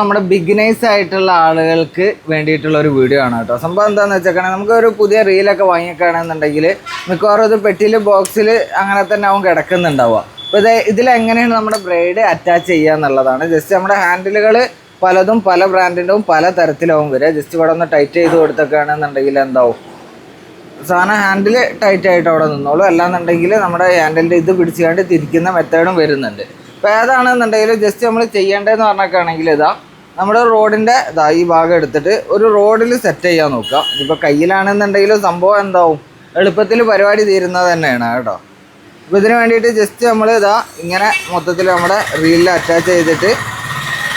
നമ്മുടെ ബിഗിനേഴ്സ് ആയിട്ടുള്ള ആളുകൾക്ക് വേണ്ടിയിട്ടുള്ള ഒരു വീഡിയോ ആണ് കേട്ടോ. സംഭവം എന്താണെന്ന് വെച്ചാൽ നമുക്ക് ഒരു പുതിയ റീലൊക്കെ വാങ്ങിക്കുകയാണെന്നുണ്ടെങ്കിൽ മിക്കവാറും ഇത് പെട്ടിയിൽ ബോക്സിൽ അങ്ങനെ തന്നെ അവൻ കിടക്കുന്നുണ്ടാവുക. അപ്പോൾ ഇത് ഇതിലെങ്ങനെയാണ് നമ്മുടെ ബ്രൈഡ് അറ്റാച്ച് ചെയ്യുക എന്നുള്ളതാണ്. ജസ്റ്റ് നമ്മുടെ ഹാൻഡിലുകൾ പലതും പല ബ്രാൻഡിന്റെയും പല തരത്തിലാവും വരിക. ജസ്റ്റ് ഇവിടെ ഒന്ന് ടൈറ്റ് ചെയ്ത് കൊടുത്തൊക്കെയാണെന്നുണ്ടെങ്കിൽ എന്താവും? സാധനം ഹാൻഡിൽ ടൈറ്റ് ആയിട്ട് അവിടെ നിന്നോളൂ. അല്ലാന്നുണ്ടെങ്കിൽ നമ്മുടെ ഹാൻഡിലിന്റെ ഇത് പിടിച്ചുകൊണ്ട് തിരിക്കുന്ന മെത്തേഡും വരുന്നുണ്ട്. അപ്പോൾ ഏതാണെന്നുണ്ടെങ്കിൽ ജസ്റ്റ് നമ്മൾ ചെയ്യേണ്ടതെന്ന് പറഞ്ഞൊക്കെയാണെങ്കിൽ ഇതാ നമ്മുടെ റോഡിന്റെ ഇതാ ഈ ഭാഗം എടുത്തിട്ട് ഒരു റോഡിൽ സെറ്റ് ചെയ്യാൻ നോക്കുക. ഇപ്പോൾ കയ്യിലാണെന്നുണ്ടെങ്കിൽ സംഭവം എന്താവും? എളുപ്പത്തിൽ പരിപാടി തീരുന്നത് തന്നെയാണ് കേട്ടോ. അപ്പോൾ ഇതിന് വേണ്ടിയിട്ട് ജസ്റ്റ് നമ്മൾ ഇതാ ഇങ്ങനെ മൊത്തത്തിൽ നമ്മുടെ റീലിൽ അറ്റാച്ച് ചെയ്തിട്ട്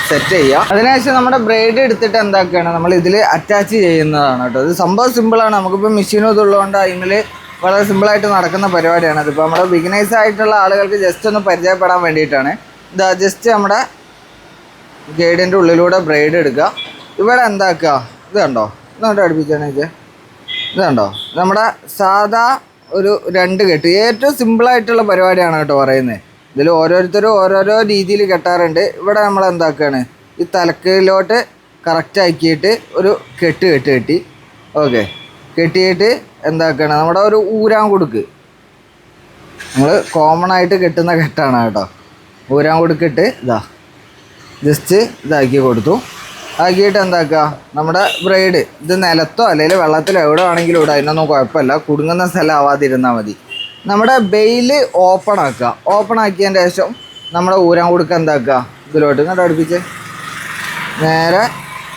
സെറ്റ് ചെയ്യുക. അതിനുശേഷം നമ്മുടെ ബ്രേഡ് എടുത്തിട്ട് എന്താക്കുകയാണ്? നമ്മൾ ഇതിൽ അറ്റാച്ച് ചെയ്യുന്നതാണ് കേട്ടോ. ഇത് സംഭവം സിമ്പിളാണ് നമുക്കിപ്പോൾ മെഷീനും ഇതുള്ളതുകൊണ്ട് അതിൽ വളരെ സിമ്പിളായിട്ട് നടക്കുന്ന പരിപാടിയാണ്. അതിപ്പോൾ നമ്മുടെ ബിഗിനേഴ്സ് ആയിട്ടുള്ള ആളുകൾക്ക് ജസ്റ്റ് ഒന്ന് പരിചയപ്പെടാൻ വേണ്ടിയിട്ടാണ്. ഇതാ ജസ്റ്റ് നമ്മുടെ ഗൈഡിന്റെ ഉള്ളിലൂടെ ബ്രെയ്ഡ് എടുക്കുക. ഇവിടെ എന്താക്കുക? ഇത് കണ്ടോ? ഇതുകൊണ്ട് അടുപ്പിച്ചാണ് ഇത്? ഇത് കണ്ടോ? നമ്മുടെ സാധാ ഒരു രണ്ട് കെട്ട്. ഏറ്റവും സിമ്പിളായിട്ടുള്ള പരിപാടിയാണ് കേട്ടോ പറയുന്നത് ഇതിൽ ഓരോരുത്തരും ഓരോരോ രീതിയിൽ കെട്ടാറുണ്ട്. ഇവിടെ നമ്മൾ എന്താക്കുകയാണ്? ഈ തലക്കിലോട്ട് കറക്റ്റ് ആക്കിയിട്ട് ഒരു കെട്ട് കെട്ട് കെട്ടി. ഓക്കെ കെട്ടിയിട്ട് എന്താക്കണം? നമ്മുടെ ഒരു ഊരാൻ കൊടുക്ക് നമ്മൾ കോമൺ ആയിട്ട് കെട്ടുന്ന കെട്ടാണ് കേട്ടോ. ഊരാൻ കൊടുക്കിട്ട് ഇതാ. ജസ്റ്റ് ഇതാക്കി കൊടുത്തു. ആക്കിയിട്ട് എന്താക്കുക നമ്മുടെ ബ്രൈഡ് ഇത് നിലത്തോ അല്ലെങ്കിൽ വെള്ളത്തിലോ എവിടെ ആണെങ്കിലും ഇവിടെ അതിനൊന്നും കുഴപ്പമില്ല. കുടുങ്ങുന്ന സ്ഥലം ആവാതിരുന്നാൽ മതി. നമ്മുടെ ബെയിൽ ഓപ്പൺ ആക്കുക. ഓപ്പൺ ആക്കിയതിന്റെ ശേഷം നമ്മുടെ ഊരാൻ കൊടുക്കുക എന്താക്കുക? ഇതിലോട്ട് ഇങ്ങോട്ട് അടുപ്പിച്ച്. നേരെ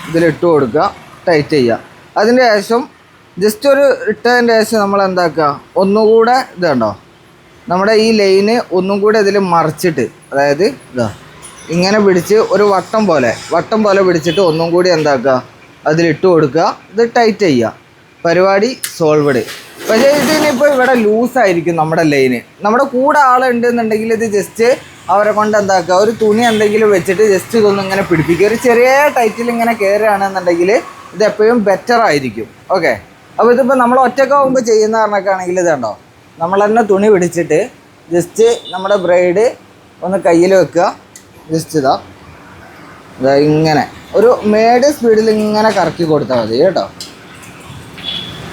ഇതിലിട്ട് കൊടുക്കുക. ടൈറ്റ് ചെയ്യുക. അതിന്റെ ശേഷം ജസ്റ്റ് ഒരു ഇട്ടതിന്റെ ശേഷം നമ്മൾ എന്താക്കുക ഒന്നുകൂടെ ഇത് കണ്ടോ? നമ്മുടെ ഈ ലൈന് ഒന്നും കൂടെ ഇതിൽ മറിച്ചിട്ട് അതായത് ഇതാ ഇങ്ങനെ പിടിച്ച് ഒരു വട്ടം പോലെ വട്ടം പോലെ പിടിച്ചിട്ട് ഒന്നും കൂടി എന്താക്കുക അതിലിട്ട് കൊടുക്കുക ഇത് ടൈറ്റ് ചെയ്യുക. പരിപാടി സോൾവഡ് പക്ഷേ ഇതിനിപ്പോൾ ഇവിടെ ലൂസായിരിക്കും നമ്മുടെ ലൈന് നമ്മുടെ കൂടെ ആളുണ്ട് എന്നുണ്ടെങ്കിൽ ഇത് ജസ്റ്റ് അവരെ കൊണ്ട് എന്താക്കുക ഒരു തുണി എന്തെങ്കിലും വെച്ചിട്ട് ജസ്റ്റ് ഇതൊന്നും ഇങ്ങനെ പിടിപ്പിക്കുക. ഒരു ചെറിയ ടൈറ്റിൽ ഇങ്ങനെ കയറുകയാണെന്നുണ്ടെങ്കിൽ ഇത് എപ്പോഴും ബെറ്റർ ആയിരിക്കും. ഓക്കെ അപ്പോൾ ഇതിപ്പോൾ നമ്മൾ ഒറ്റക്കാവുമ്പോൾ ചെയ്യുന്ന കാരണക്കാണെങ്കിൽ ഇത് കണ്ടോ? നമ്മൾ തന്നെ തുണി പിടിച്ചിട്ട് ജസ്റ്റ് നമ്മുടെ ബ്രൈഡ് ഒന്ന് കയ്യിൽ വെക്കുക. ജസ്റ്റ് ഇതാ. ഇതാ ഇങ്ങനെ. ഒരു മേഡ് സ്പീഡിൽ ഇങ്ങനെ കറക്കി കൊടുത്താൽ മതി കേട്ടോ.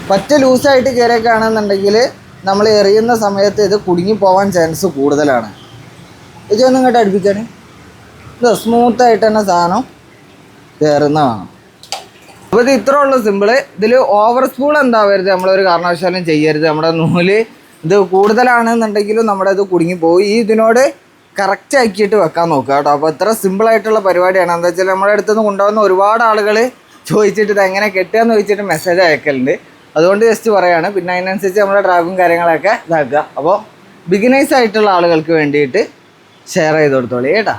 പറ്റ ലൂസായിട്ട് കയറിയൊക്കെയാണെന്നുണ്ടെങ്കിൽ നമ്മൾ എറിയുന്ന സമയത്ത് ഇത് കുടുങ്ങി പോകാൻ ചാൻസ് കൂടുതലാണ്. ഇത് ഒന്നും ഇങ്ങോട്ട് അടുപ്പിക്കാൻ ഇത് സ്മൂത്തായിട്ട് തന്നെ സാധനം കയറുന്നതാണ് അപ്പോൾ ഇത് ഇത്ര ഉള്ള സിമ്പിൾ. ഇതിൽ ഓവർ സ്പൂൾ എന്താവരുത് നമ്മളൊരു കാരണവശാലും ചെയ്യരുത്. നമ്മുടെ നൂൽ ഇത് കൂടുതലാണെന്നുണ്ടെങ്കിലും നമ്മുടെ ഇത് കുടുങ്ങിപ്പോയി ഈ ഇതിനോട് കറക്റ്റ് ആക്കിയിട്ട് വെക്കാൻ നോക്കുക കേട്ടോ. അപ്പോൾ ഇത്ര സിമ്പിളായിട്ടുള്ള പരിപാടിയാണ്. എന്താ വെച്ചാൽ നമ്മുടെ അടുത്ത് നിന്ന് കൊണ്ടുവന്ന ഒരുപാട് ആളുകൾ ചോദിച്ചിട്ട് ഇത് എങ്ങനെ കെട്ടുകയെന്ന് ചോദിച്ചിട്ട് മെസ്സേജ് അയക്കലുണ്ട്. അതുകൊണ്ട് ജസ്റ്റ് പറയാണ്. പിന്നെ അതിനനുസരിച്ച് നമ്മുടെ ഡ്രാഗും കാര്യങ്ങളൊക്കെ ഇതാക്കുക. അപ്പോൾ ബിഗിനേഴ്സ് ആയിട്ടുള്ള ആളുകൾക്ക് വേണ്ടിയിട്ട് ഷെയർ ചെയ്ത് കൊടുത്തോളി കേട്ടോ.